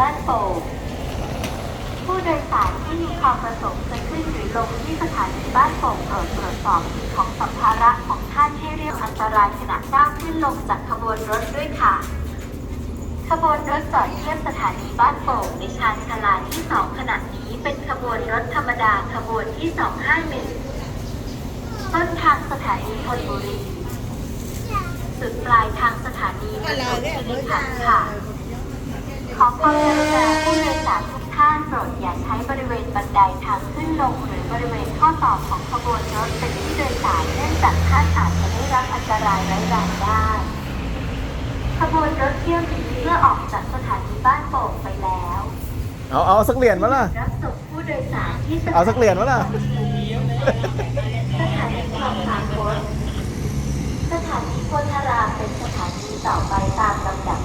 บ้านโป่งผู้โดยสารที่มีความประสงค์จะขึ้นหรือลงที่สถานีบ้านโป่งโปรดตรวจสอบสิ่งของสัมภาระของท่านให้เรียกอันตรายขณะก้าวขึ้นลงจากขบวนรถด้วยค่ะ ขบวนรถจอดเทียบสถานีบ้านโป่งในชานชาลาที่สองขณะนี้เป็นขบวนรถธรรมดาขบวนที่ 251 ต้นทางสถานีธนบุรี สุดปลายทางสถานีประจวบคีรีขันธ์ค่ะ ขอความกรุณาผู้โดยสารทุกท่านโปรดอย่าใช้บริเวณบันไดทางขึ้นลง หรือบริเวณข้อต่อของขบวนรถเป็นที่โดยสารเนื่องจากท่านอาจจะได้รับอันตรายร้ายแรงได้ ขบวนรถเที่ยวนี้เพื่อออกจากสถานีบ้านโป่งไปแล้วเอาเอาสักเหรียญมาล่ะ รับส่งผู้โดยสารที่เอาสักเหรียญมาล่ะ สถานีคลองสามพลสถานีโพธารามเป็นสถานีต่อไปตามลำดับ